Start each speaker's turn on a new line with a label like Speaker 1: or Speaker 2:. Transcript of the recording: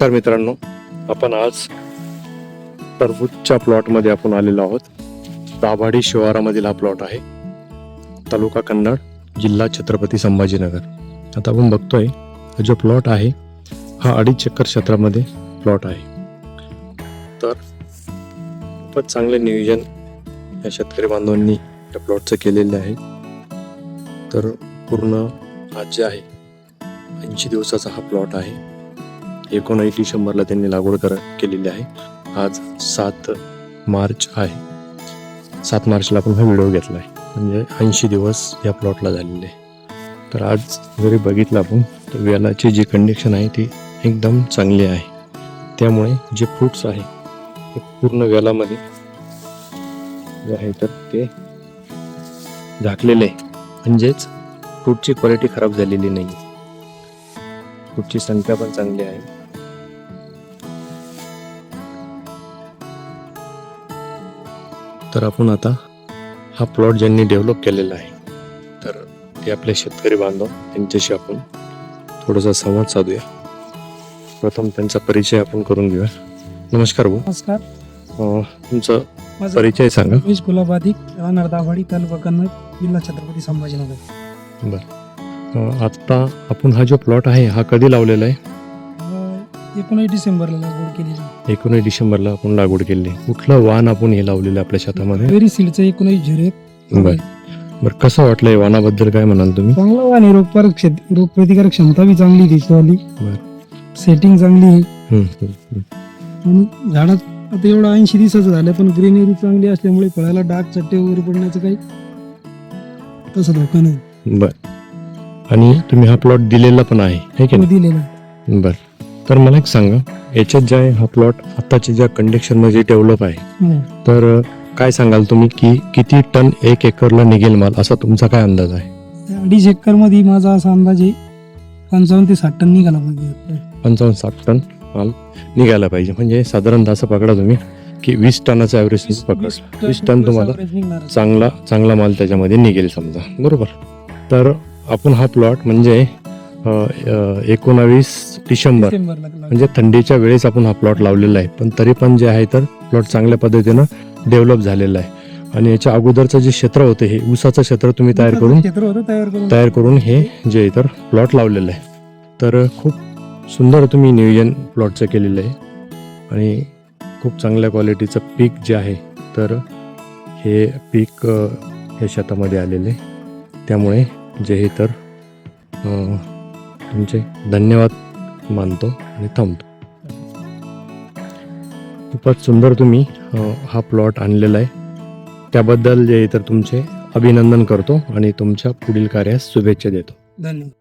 Speaker 1: तर मित्रांनो आपण आज टरबूजच्या प्लॉटमध्ये आपण आलेलो आहोत. दाभाडी शिवारामधील हा प्लॉट आहे. तालुका कन्नड जिल्हा छत्रपती संभाजीनगर. आता आपण बघतोय हा जो प्लॉट आहे हा अडीच चक्कर क्षेत्रामध्ये प्लॉट आहे. तर खूपच चांगले नियोजन या शेतकरी बांधवांनी या प्लॉटचं केलेलं आहे. तर पूर्ण आज जे आहे. ऐंशी दिवसाचा हा प्लॉट आहे. एकोणावीस डिसेंबरला त्यांनी लागवड कर केलेली आहे. आज सात मार्च आहे. सात मार्चला आपण हा व्हिडिओ घेतला आहे म्हणजे ऐंशी दिवस या प्लॉटला झालेले आहे. तर आज जरी बघितलं आपण तर वेलाची जी कंडिशन आहे ती एकदम चांगली आहे. त्यामुळे जे फ्रूट्स आहे ते पूर्ण वेलामध्ये जे आहे तर ते झाकलेले आहे. म्हणजेच फ्रूटची क्वालिटी खराब झालेली नाही फ्रूटची संख्या पण चांगली आहे. तर आपण आता हा प्लॉट ज्यांनी डेव्हलप केलेला आहे तर ते आपले शेतकरी बांधव त्यांच्याशी आपण थोडासा संवाद साधूया. प्रथम त्यांचा परिचय आपण करून घेऊया. नमस्कार भाऊ.
Speaker 2: नमस्कार.
Speaker 1: अं, तुमचा
Speaker 2: माझं
Speaker 1: परिचय सांगा.
Speaker 2: रमेश गुलाबाधिक राहणार दाभाडी तालुका कन्नड जिल्हा छत्रपती संभाजीनगर.
Speaker 1: अं, आता आपण हा जो प्लॉट आहे हा कधी लावलेला आहे?
Speaker 2: एकोणीस डिसेंबरला लागवड केलेली
Speaker 1: एकोणीस डिसेंबरला आपण लागवड केली. कुठलं वाण आपण हे लावलेलं आहे आपल्या शेतामध्ये?
Speaker 2: वेरी सीडचं एकोणीस झिरो.
Speaker 1: बर. बरं कसं वाटलंय वाणाबद्दल काय म्हणाल तुम्ही?
Speaker 2: चांगलं आणि रोगप्रतिकारक क्षे- रोगप्रतिकारक क्षमता बी चांगली आहे त्याचीवाली
Speaker 1: बर.
Speaker 2: सेटिंग चांगली आहे.
Speaker 1: हम्म, हम्म, हम्म.
Speaker 2: आणि झाडात आता एवढं ऐंशी दिवसाचं झालं पण ग्रीनरी चांगली असल्यामुळे फळाला डाग चट्टे वगैरे पडण्याचं काही तसं धोका नाही.
Speaker 1: बर. आणि तुम्ही हा प्लॉट दिलेला पण आहे है की
Speaker 2: तो
Speaker 1: नाही
Speaker 2: दिलेला
Speaker 1: बर. तर मला एक सांगा याच्यात जे आहे हा प्लॉट आताच्या ज्या कंडिशनमध्ये डेव्हलप आहे. तर काय सांगाल तुम्ही की किती टन एक एकरला निघेल माल? असा तुमचा काय अंदाज आहे?
Speaker 2: अडीच एकरमध्ये माझा असा अंदाज आहे पंचावन्न ते साठ टन निघाला पाहिजे
Speaker 1: पंचावन्न साठ टन माल निघायला पाहिजे. म्हणजे साधारणतः असं पकडा तुम्ही की वीस टनाचा ॲव्हरेज पकड. वीस टन तुम्हाला चांगला चांगला माल त्याच्यामध्ये निघेल समजा. बरोबर? तर आपण हा प्लॉट म्हणजे एकोणावीस डिसेंबर. म्हणजे थंडीच्या वेळेस आपण हा प्लॉट लावलेला आहे. पण तरी पण जे आहे तर प्लॉट चांगल्या पद्धतीनं डेव्हलप झालेला आहे. आणि याच्या अगोदरचं जे क्षेत्र होतं हे ऊसाचं क्षेत्र तुम्ही तयार करून
Speaker 2: तयार करून.
Speaker 1: हे जे इतर प्लॉट लावलेलं आहे. तर खूप सुंदर तुम्ही नियोजन प्लॉटचं केलेलं आहे. आणि खूप चांगल्या क्वालिटीचं पीक जे आहे तर हे पीक हे शेतामध्ये आलेले आहे. त्यामुळे जे हे तर तुमचे धन्यवाद मानतो आणि थांबतो. खूपच सुंदर तुम्ही हा प्लॉट आणलेला आहे. त्याबद्दल जे तर तुमचे अभिनंदन करतो आणि तुमच्या पुढील कार्यास शुभेच्छा देतो.
Speaker 2: धन्यवाद.